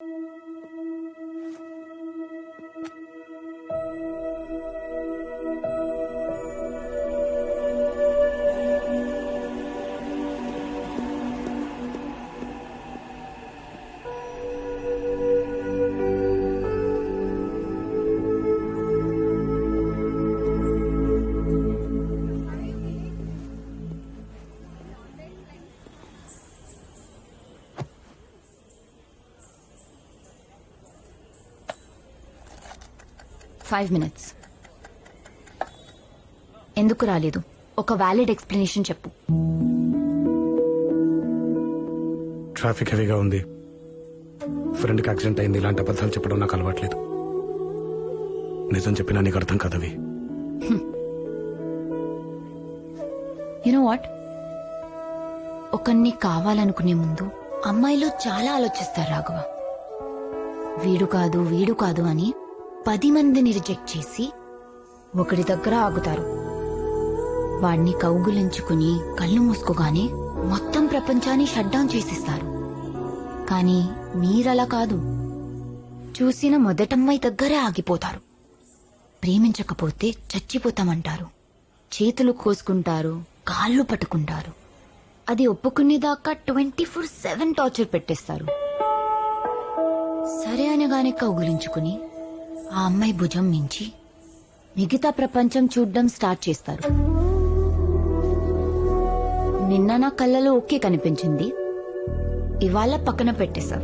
Música five minutes ఎందుకు రాలేదు? ఒక వ్యాలిడ్ ఎక్స్ప్లెనేషన్ చెప్పు. ట్రాఫిక్ హెవీగా ఉంది. ఫ్రెండ్కి యాక్సిడెంట్ అయింది. ఇలాంటి అబద్ధాలు చెప్పడం నాకు అలవాట్లేదు. నిజం చెప్పినా నీకు అర్థం కదవి. యునో వాట్ ఒకరిని కావాలనుకునే ముందు అమ్మాయిలు చాలా ఆలోచిస్తారు రాఘవ. వీడు కాదు వీడు కాదు అని పది మందిని రిజెక్ట్ చేసి ఒకడి దగ్గర ఆగుతారు. వాడిని కౌగులించుకుని కళ్ళు మూసుకోగానే మొత్తం ప్రపంచాన్ని షట్ డౌన్ చేసిస్తారు. కానీ మీరలా కాదు. చూసిన మొదటమ్మాయి దగ్గరే ఆగిపోతారు. ప్రేమించకపోతే చచ్చిపోతామంటారు. చేతులు కోసుకుంటారు కాళ్ళు పట్టుకుంటారు. అది ఒప్పుకునేదాకా ట్వంటీ ఫోర్ సెవెన్ టార్చర్ పెట్టేస్తారు. సరే అనగానే కౌగులించుకుని ఆ అమ్మాయి భుజం మించి మిగతా ప్రపంచం చూడ్డం స్టార్ట్ చేస్తారు. నిన్న నా కళ్ళలో ఓకే కనిపించింది. ఇవాళ పక్కన పెట్టేశారు.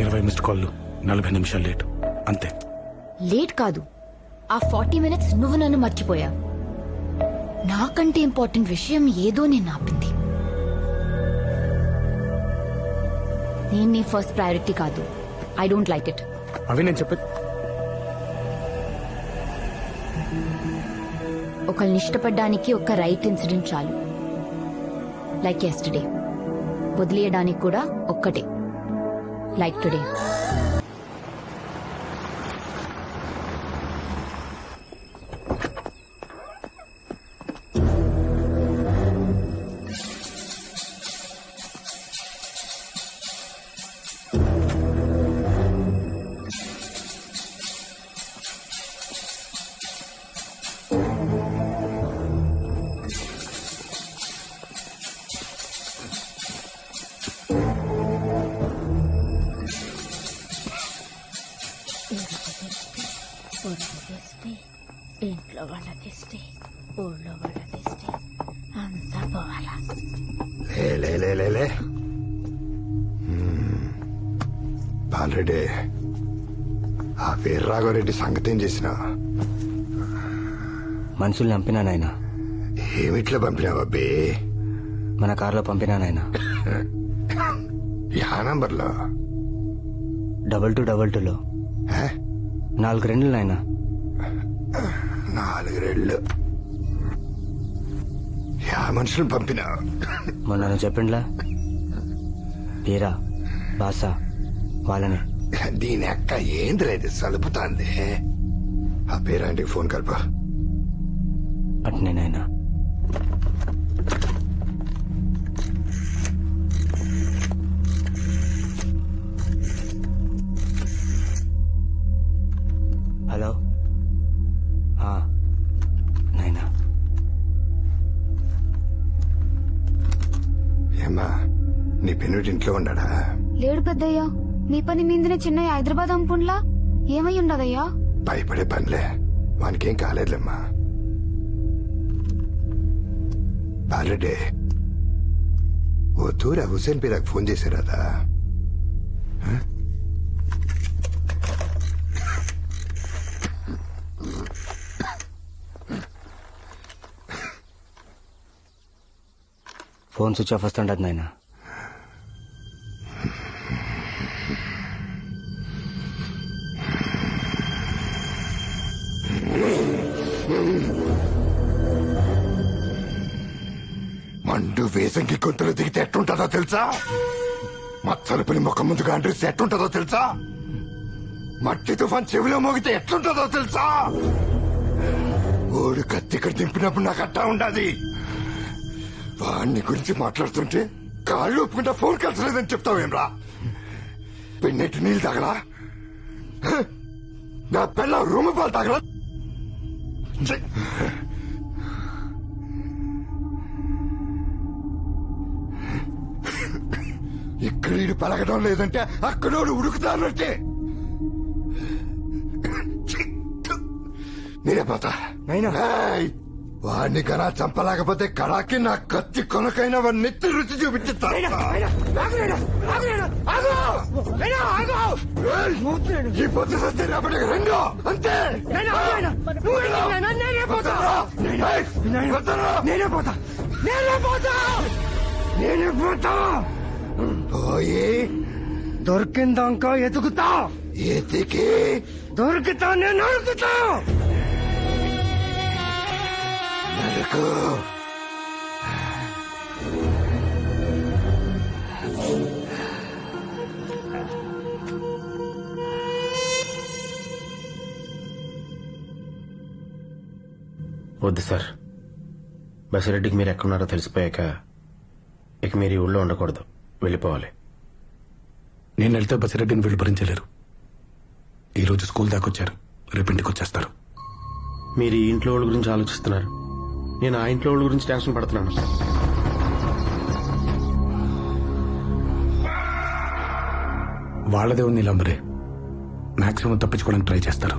ఇరవై మిస్డ్ నలభై నిమిషాలు లేట్. అంతే. లేట్ కాదు. ఆ ఫార్టీ మినిట్స్ నువ్వు నన్ను మర్చిపోయా. నాకంటే ఇంపార్టెంట్ విషయం ఏదో నేను ఆపింది. నేను నీ ఫస్ట్ ప్రయారిటీ కాదు. ఐ డోంట్ లైక్ ఇట్ అవి నేను చెప్పే ఒకళ్ళని ఇష్టపడ్డానికి ఒక రైట్ ఇన్సిడెంట్ చాలు. లైక్ ఎస్టర్డే వదిలేయడానికి కూడా ఒక్కటే. లైక్ టుడే ఇంట్లో వాళ్ళ దిష్టి ఊళ్ళో వాళ్ళ దిష్టి. అంతా పోవాలా? లే లే లే లే ఆ వీర రాఘవరెడ్డి సంగతి ఏం చేసిన? మనుషుల్ని చంపినా నాయన. ఏమిట్లా పంపినావు అబ్బే? మన కారులో పంపినా నాయన. యా నంబర్లో. డబల్ టూ డబల్ టూలో. హే? నాలుగు రెండు నాయన. నాలుగు రెళ్ళు. యా మనుషులు పంపినావు మొన్న నువ్వు చెప్పిండ్లా? వీరా బాసా వాళ్ళనే. దీని అక్క ఏంది లేదు సలుపుతాంది. ఆ పేరాంటికి ఫోన్ కలప. అట్నే ఇంట్లో ఉన్నాడా లేడు పెద్దయ్యా. మీ పని మీదనే చిన్న హైదరాబాద్ అంపుండ్లా ఏమై ఉండదయ్యా? భయపడే పనిలే. వానికేం కాలేదులేమ్మా. బాలరెడ్డి ఓ తూర హుసేన్ పీరాకు ఫోన్ చేశారదా? ఫోన్ స్విచ్ ఆఫ్ వస్తుండదు నాయన. వేసంగి గొంతులు దిగితే ఎట్టుంటుందో తెలుసా? మచ్చలపల్లి ముఖం ముందుగా అండ్రిస్తే ఎట్టుంటుందో తెలుసా? మట్టి తుఫాన్ చెవిలో మోగితే ఎట్లుంటుందో తెలుసా? ఓడు కత్తి ఇక్కడ దింపినప్పుడు నాకు అట్టా ఉండాది. వాడిని గురించి మాట్లాడుతుంటే కాళ్ళు ఒప్పుకుంటా ఫోన్ కలిసలేదని చెప్తావేమ్రా పెన్నెట్టి నీళ్ళు తాగలా? నా పిల్ల రూమ్ పాలు తాగలా? ఈడు పలకడం లేదంటే అక్కడోడు ఉడుకుతానంటే! నేనే పోతా నైనా. వాడిని కన్నా చంపలేకపోతే కడాకి నా కత్తి కొనకైనా వాడిని నెత్తి రుచి చూపించుతా ఈ పొద్దు సత్తే రేపటికి రెండు అంతే నువ్వు వెళ్ళు. పోతారా? ఏయ్! పోతారా? నేనే పోతా నేనే పోతా నేనే పోతా పోయి దొరికిందాక ఎతుకుతా ఎతికి. దొరికితా నేను అడుగుతా నరకు. వద్దు సార్. బసిరెడ్డికి మీరు ఎక్కడున్నారో తెలిసిపోయాక ఇక మీరు ఈ ఊళ్ళో ఉండకూడదు. వెళ్ళిపోవాలి. నేను వెళ్తే బసిరెడ్డిని వీళ్ళు భరించలేరు. ఈరోజు స్కూల్ దాకా వచ్చారు. రేపు ఇంటికి వచ్చేస్తారు. మీరు ఈ ఇంట్లో వాళ్ళ గురించి ఆలోచిస్తున్నారు. నేను ఆ ఇంట్లో వాళ్ళ గురించి టెన్షన్ పడుతున్నాను వాళ్ళదే ఉంది లంబరే మాక్సిమం తప్పించుకోవడానికి ట్రై చేస్తారు.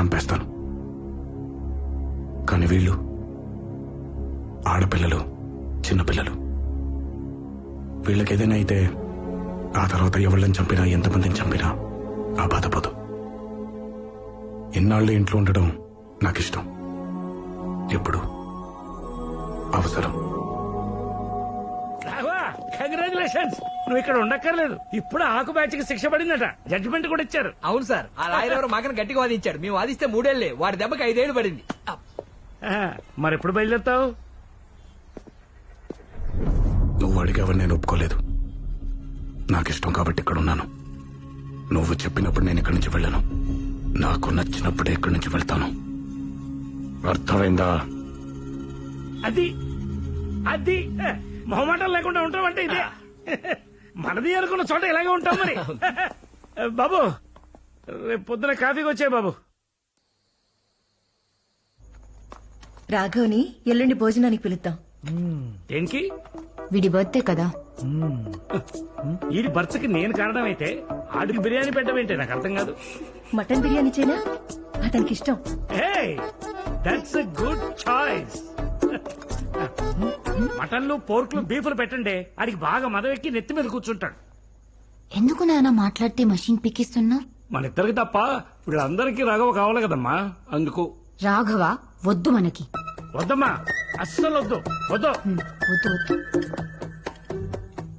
చంపేస్తాను కానీ వీళ్ళు ఆడపిల్లలు చిన్నపిల్లలు. వీళ్ళకి ఏదైనా అయితే ఆ తర్వాత ఎవళ్ళని చంపినా ఎంతమందిని చంపినా ఆ బాధపోదు ఇన్నాళ్ళు ఇంట్లో ఉండడం నాకు ఇష్టం ఎప్పుడు? అవసరం. కంగ్రాచులేషన్స్ నువ్వు ఇక్కడ ఉండక్కర్లేదు. ఇప్పుడు ఆకు బ్యాచ్కి శిక్ష పడిందట. జడ్జిమెంట్ కూడా ఇచ్చారు. అవును సార్ ఆ లాయర్ ఎవరు మాకని గట్టిగా వాదించాడు. మేము వాదిస్తే మూడేళ్ళే వాడి దెబ్బకి ఐదేళ్ళు పడింది. మరి ఎప్పుడు బయలుదేరుతావు? నువ్వు అడిగావని నేను ఒప్పుకోలేదు. నాకు ఇష్టం కాబట్టి ఇక్కడ ఉన్నాను నువ్వు చెప్పినప్పుడు నేను ఇక్కడి నుంచి వెళ్ళను. నాకు నచ్చినప్పుడే ఇక్కడి నుంచి వెళ్తాను. అర్థమైందా? అది అది మొహమాటం లేకుండా ఉంటామంటే ఇదే. మనది అనుకున్న చోట ఇలాగే ఉంటాం మరి. బాబు రేపు పొద్దున కాఫీకి వచ్చాయి బాబు. రాఘవ్ని ఎల్లుండి భోజనానికి పిలుద్దాం. దేనికి? వీడి బర్త్డే కదా. ఈ బర్త్కి నేను కారణం అయితే ఆడికి బిర్యానీ పెట్టమేంటే నాకు అర్థం కాదు. మటన్ బిర్యానీ చేయనా? అతనికి ఇష్టం. దట్స్ గుడ్ చాయిస్ మటన్లు పోర్కులు బీఫ్లు పెట్టండి. ఆడికి బాగా మదవెక్కి నెత్తి మీద కూర్చుంటాడు. ఎందుకు నాన్న మాట్లాడితే మషిన్ పిక్కిస్తున్నా మన ఇద్దరికి తప్ప వీళ్ళందరికీ రాఘవ కావాలి కదమ్మా. అందుకు. రాఘవ వద్దు మనకి. వద్దమ్మా. అస్సలు వద్దు. వద్దు వద్దు వద్దు.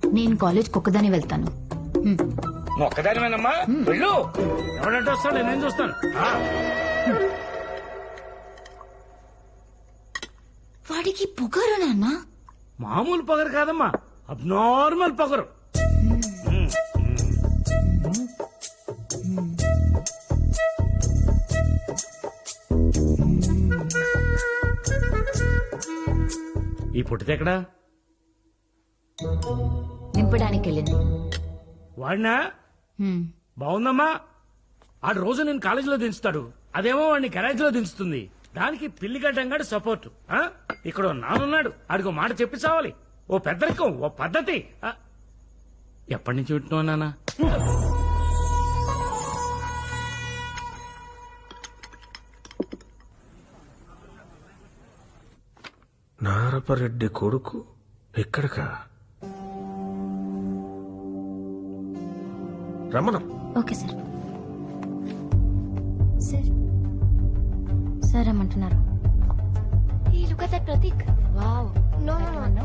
నేను కాలేజ్ ఒక్కదాని వెళ్తాను. హ్మ్, నువ్వు ఒక్కదానివేనమ్మా వెళ్ళు. ఎవడంటే వస్తాడు నేనేం చూస్తాను. ఆ, వాడికి పొగరు నాన్న. మామూలు పొగరు కాదమ్మా. అబ్నార్మల్ పొగరు. ఈ పుట్టితే ఎక్కడా? నింపడానికి వెళ్ళింది వాడినా? హ్మ్, బాగుందమ్మా. ఆడు రోజు నేను కాలేజీలో దించుతాడు. అదేమో వాడిని గరాజ్లో దించుతుంది. దానికి పిల్లి గడ్డంగాడు సపోర్ట్ ఆ? ఇక్కడ ఓ నానున్నాడు. ఆడికి ఓ మాట చెప్పి చావాలి. ఓ పెద్దరికం ఓ పద్ధతి. ఆ? ఎప్పటి నుంచి వింటున్నావు నాన్న పాపారెడ్డి కొడుకు ఎక్కడకా? రమణం. Okay sir. సార్ సార్ రమ్మంటున్నారు. ఈ look at Prateek wow no no no one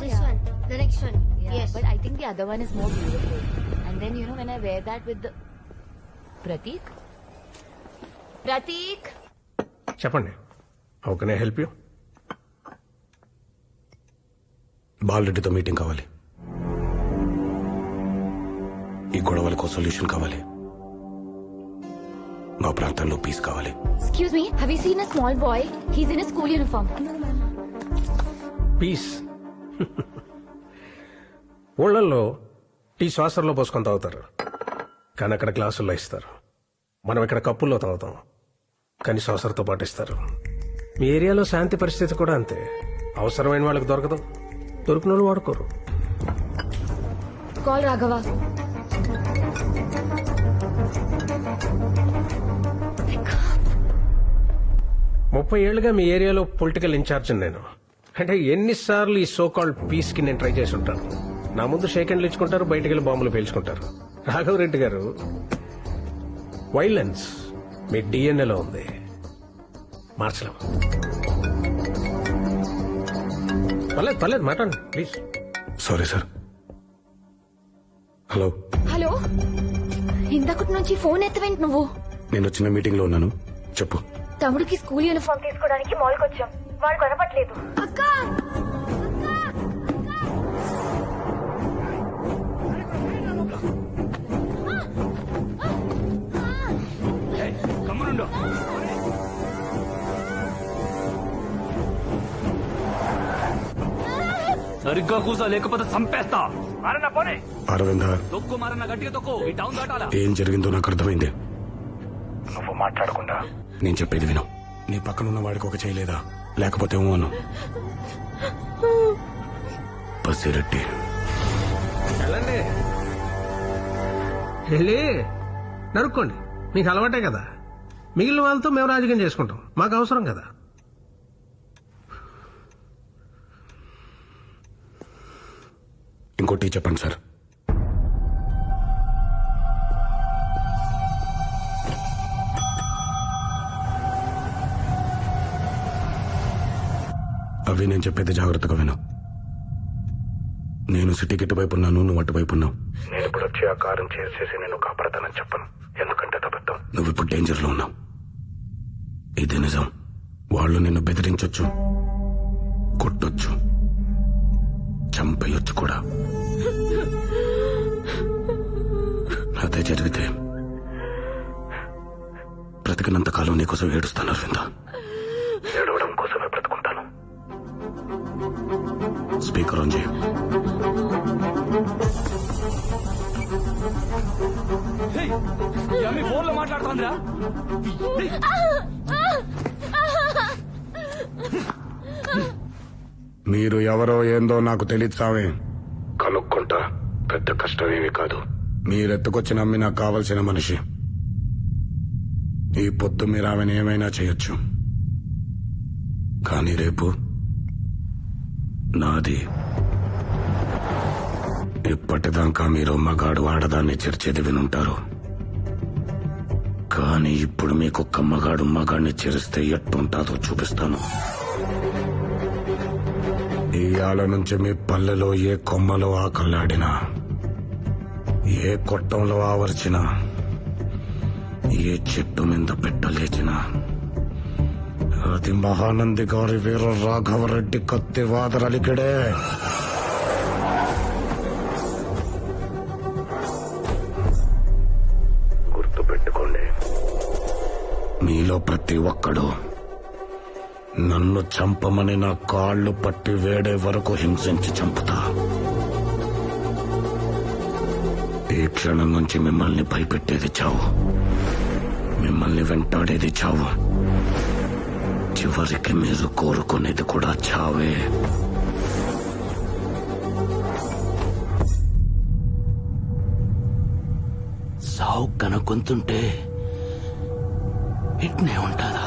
the next one yes. but i think the other one is more beautiful. And then you know when Prateek Prateek చెప్పండి. How can I help you బాలరెడ్డితో meeting కావాలి. ఈ గొడవలకు solution కావాలి. మా ప్రాంతంలో peace కావాలి. You seen a small boy? He's in a school uniform. పీస్ ఊళ్ళల్లో టీ శ్వాసంలో పోసుకొని తాగుతారు. కానీ అక్కడ గ్లాసుల్లో ఇస్తారు. మనం ఇక్కడ కప్పుల్లో తాగుతాం. కానీ శ్వాసంతో పాటు ఇస్తారు. మీ ఏరియాలో శాంతి పరిస్థితి కూడా అంతే. అవసరమైన వాళ్ళకి దొరకదు. దొరికిన వాళ్ళు వాడుకోరు. కాల్ రాఘవ. ముప్పై ఏళ్ళుగా మీ ఏరియాలో పొలిటికల్ ఇన్ఛార్జ్ నేను. అంటే ఎన్నిసార్లు ఈ సో కాల్డ్ పీస్కి నేను ట్రై చేసి ఉంటాను నా ముందు షేక్ హ్యాండ్లు ఇచ్చుకుంటారు బయటికి వెళ్ళి బాంబులు పేల్చుకుంటారు. రాఘవరెడ్డి గారు వైలెన్స్ మీ డిఎన్ఏలో ఉంది. మార్చలేము. పర్లేదు పర్లేదు మాట్లాడండి please sorry sir hello hello. ఇంతకటి నుంచి ఫోన్ ఎత్తవేంటి నువ్వు? నేను చిన్న మీటింగ్లో ఉన్నాను. చెప్పు. తమ్ముడికి స్కూల్ యూనిఫామ్ తీసుకోవడానికి మాల్కి వచ్చాం వాడు కొనపట్లేదు. అక్క! సరిగ్గా కూసో లేకపోతే చంపేస్తా మారన్న పోనీ. అరవింద. తొక్కు మారన్న గట్టిగా తొక్కు. ఈ టౌన్ దాటాలా? ఏం జరిగిందో నాకు అర్థమైంది. నువ్వు మాట్లాడకుండా. నేను చెప్పేది విను. నీ పక్కనున్న వాడికి ఒక చేయలేదా లేకపోతే ఏమో అను. పసిరెడ్డి వెళ్ళండి. వెళ్ళి నరుక్కోండి. మీకు అలవాటే కదా. మిగిలిన వాళ్ళతో మేము రాజకీయం చేసుకుంటాం. మాకు అవసరం కదా. ఇంకోటి చెప్పండి సార్. అవి నేను చెప్పేది జాగ్రత్తగా విను. నేను సిటీకి ఇటువైపు ఉన్నాను నువ్వు అటువైపు ఉన్నావు. నేను ఇప్పుడు వచ్చి ఆ కారం చేసేసి నేను కాపాడతానని చెప్పను. ఎందుకంటే తప్పద్దాం నువ్వు ఇప్పుడు డేంజర్లో ఉన్నావు. ఇది నిజం. వాళ్ళు నిన్ను బెదిరించొచ్చు కొట్టొచ్చు చంపేయొచ్చు కూడా. అదే జరిగితే బ్రతికినంత కాలం నీకోసం ఏడుస్తాను అరవింద. ఏడవడం కోసమే బ్రతుకుంటాను. స్పీకర్ ఆన్ చేయి. ఫోన్లో మాట్లాడుతోందిరా? మీరు ఎవరో ఏందో నాకు తెలియదు సామే. కనుక్కుంటా పెద్ద కష్టమేమీ కాదు. మీరెత్తుకొచ్చి నమ్మి నాకు కావలసిన మనిషి. ఈ పొద్దు మీరు ఆమెను ఏమైనా చేయొచ్చు. కానీ రేపు నాది. ఇప్పటిదాకా మీరు మగాడు ఆడదాన్ని చేర్చేది వినుంటారు. కానీ ఇప్పుడు మీకు ఒక్క మగాడు మగాడిని చేరిస్తే ఎట్టుంటాదో చూపిస్తాను. ఇయాల నుంచి మీ పల్లెలో ఏ కొమ్మలో ఆకల్లాడినా ఏ కొట్టంలో ఆవర్చినా ఏ చెట్టు మీద పెట్టలేచినా. అది మహానంది గారి వీర రాఘవరెడ్డి కత్తి వాదరలికడే గుర్తు పెట్టుకోండి మీలో ప్రతి ఒక్కడు నన్ను చంపమని నా కాళ్ళు పట్టి వేడే వరకు హింసించి చంపుతా. ఈ క్షణం నుంచి మిమ్మల్ని భయపెట్టేది చావు. మిమ్మల్ని వెంటాడేది చావు. చివరికి మీరు కోరుకునేది కూడా చావే. సావు కనుకొంతుంటే ఇట్నే ఉంటుందా